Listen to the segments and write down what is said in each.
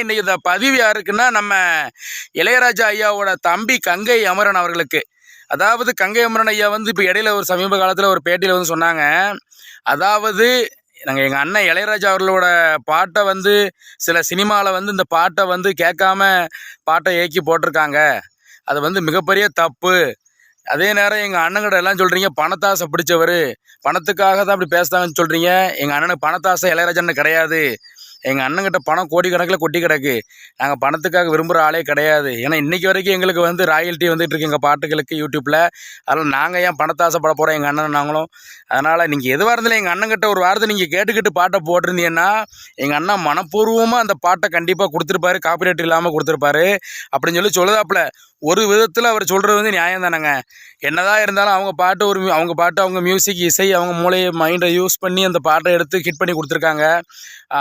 இன்னைக்கு இந்த பதிவு யாருக்குன்னா நம்ம இளையராஜா ஐயாவோட தம்பி கங்கை அமரன் அவர்களுக்கு. அதாவது கங்கை அமரன் ஐயா வந்து இப்போ இடையில ஒரு சமீப காலத்தில் ஒரு பேட்டியில் வந்து சொன்னாங்க. அதாவது நாங்கள் எங்கள் அண்ணன் இளையராஜா அவர்களோட பாட்டை வந்து சில சினிமாவில் வந்து இந்த பாட்டை வந்து கேட்காம பாட்டை ஏக்கி போட்டிருக்காங்க. அது வந்து மிகப்பெரிய தப்பு. அதே நேரம் எங்கள் அண்ணங்கிட்ட எல்லாம் சொல்கிறீங்க பணத்தாசை பிடிச்சவர். பணத்துக்காக தான் அப்படி பேசுகிறாங்கன்னு சொல்கிறீங்க எங்கள் அண்ணனுக்கு பணத்தாசை இளையராஜன்னு கிடையாது. எங்கள் அண்ணங்கிட்ட பணம் கோடி கணக்கில் கொட்டி கிடக்கு. நாங்கள் பணத்துக்காக விரும்புகிற ஆளே கிடையாது. ஏன்னா இன்றைக்கி வரைக்கும் எங்களுக்கு வந்து ராயல்ட்டி வந்துட்டு இருக்கு. எங்கள் பாட்டுகளுக்கு யூடியூப்பில் அதனால் நாங்கள் ஏன் பணத்தாசைப்பட போகிறோம் எங்கள் அண்ணன் நாங்களும். அதனால் நீங்கள் எதுவாக இருந்தாலும் எங்கள் அண்ணங்கிட்ட ஒரு வாரத்தை நீங்கள் கேட்டுக்கிட்டு பாட்டை போட்டிருந்தீங்கன்னா எங்கள் அண்ணன் மனப்பூர்வமாக அந்த பாட்டை கண்டிப்பாக கொடுத்துருப்பாரு. காப்பிரைட் இல்லாமல் கொடுத்துருப்பாரு. அப்படின்னு சொல்லி சொல்லுதாப்புல. ஒரு விதத்தில் அவர் சொல்கிறது வந்து நியாயம் தானேங்க. என்னதான் இருந்தாலும் அவங்க பாட்டு ஒரு அவங்க பாட்டு அவங்க மியூசிக் இசை அவங்க மூளையை மைண்டை யூஸ் பண்ணி அந்த பாட்டை எடுத்து ஹிட் பண்ணி கொடுத்துருக்காங்க.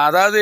அதாவது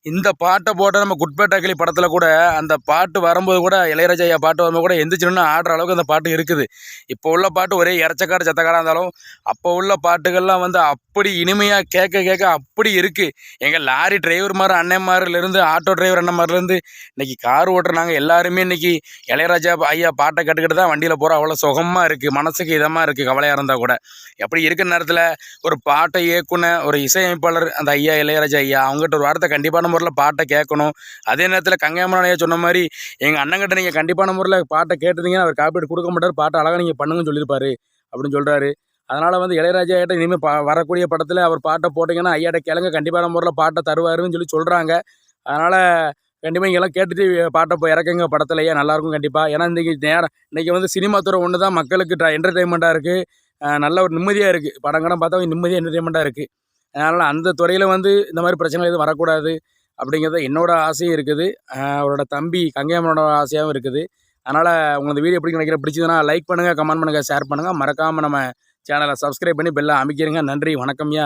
இந்த பாட்டை போட்ட நம்ம குட்பேட்டா கிளி படத்தில் கூட அந்த பாட்டு வரும்போது கூட இளையராஜா ஐயா பாட்டு வரும்போது கூட எந்திரிச்சின்னு ஆடுற அளவுக்கு அந்த பாட்டு இருக்குது. இப்போ உள்ள பாட்டு ஒரே இறச்சக்காடு சத்தக்காடாக இருந்தாலும் அப்போ உள்ள பாட்டுகள்லாம் வந்து அப்படி இனிமையாக கேட்க கேட்க அப்படி இருக்குது எங்கள் லாரி டிரைவர் மாதிரி அண்ணன்மாரிலேருந்து ஆட்டோ டிரைவர் அண்ணன்மாரிலேருந்து இன்றைக்கி கார் ஓட்டுற நாங்கள் எல்லாருமே இன்னைக்கு இளையராஜா ஐயா பாட்டை கட்டுக்கிட்டு தான் வண்டியில் போகிறோம் அவ்வளோ சுகமாக இருக்குது மனசுக்கு இதமாக இருக்குது கவலையாக இருந்தால் கூட. எப்படி இருக்கிற நேரத்தில் ஒரு பாட்டை இயக்குன ஒரு இசையமைப்பாளர் அந்த ஐயா இளையராஜா ஐயா அவங்ககிட்ட ஒரு வார்த்தை கண்டிப்பான முறையில் பாட்டை கேட்கணும். அதே நேரத்தில் கங்கையம்மன் சொன்ன மாதிரி எங்கள் அண்ணங்கிட்ட நீங்கள் கண்டிப்பான முறையில் பாட்டை கேட்டிருந்தீங்கன்னா அவர் காப்பீடு கொடுக்க மாட்டார் பாட்டை அழகாக நீங்கள் பண்ணுங்கன்னு சொல்லியிருப்பாரு அப்படின்னு சொல்கிறாரு அதனால் வந்து இளையராஜா கிட்ட இனிமேல் பா வரக்கூடிய படத்தில் அவர் பாட்டை போட்டிங்கன்னா ஐயாட்ட கிளங்க கண்டிப்பான முறையில் பாட்டை தருவாருன்னு சொல்லி சொல்கிறாங்க அதனால் கண்டிப்பாக இங்கெல்லாம் கேட்டுட்டு பாட்டை போய் இறக்குங்க படத்தில் ஐயா நல்லாயிருக்கும் கண்டிப்பாக ஏன்னா இன்றைக்கி நேரம் இன்றைக்கி வந்து சினிமா துறை ஒன்று தான் மக்களுக்கு என்டர்டெயின்மெண்ட்டாக இருக்குது நல்ல ஒரு நிம்மதியாக இருக்குது படம் கடம் பார்த்தா நிம்மதியாக என்டர்டெயின்மெண்ட்டாக இருக்குது அதனால் அந்த துறையில் வந்து இந்த மாதிரி பிரச்சனை எதுவும் வரக்கூடாது. அப்படிங்கிறது என்னோட ஆசையும் இருக்குது. அவரோட தம்பி கங்கையம்மனோட ஆசையாகவும் இருக்குது. அதனால் உங்களுக்கு வீடியோ எப்படி நினைக்கிற பிடிச்சதுன்னா லைக் பண்ணுங்கள் கமெண்ட் பண்ணுங்கள் ஷேர் பண்ணுங்கள் மறக்காமல் நம்ம சேனலை சப்ஸ்கிரைப் பண்ணி பெல்லை அமைக்கிறீங்க. நன்றி வணக்கம்யா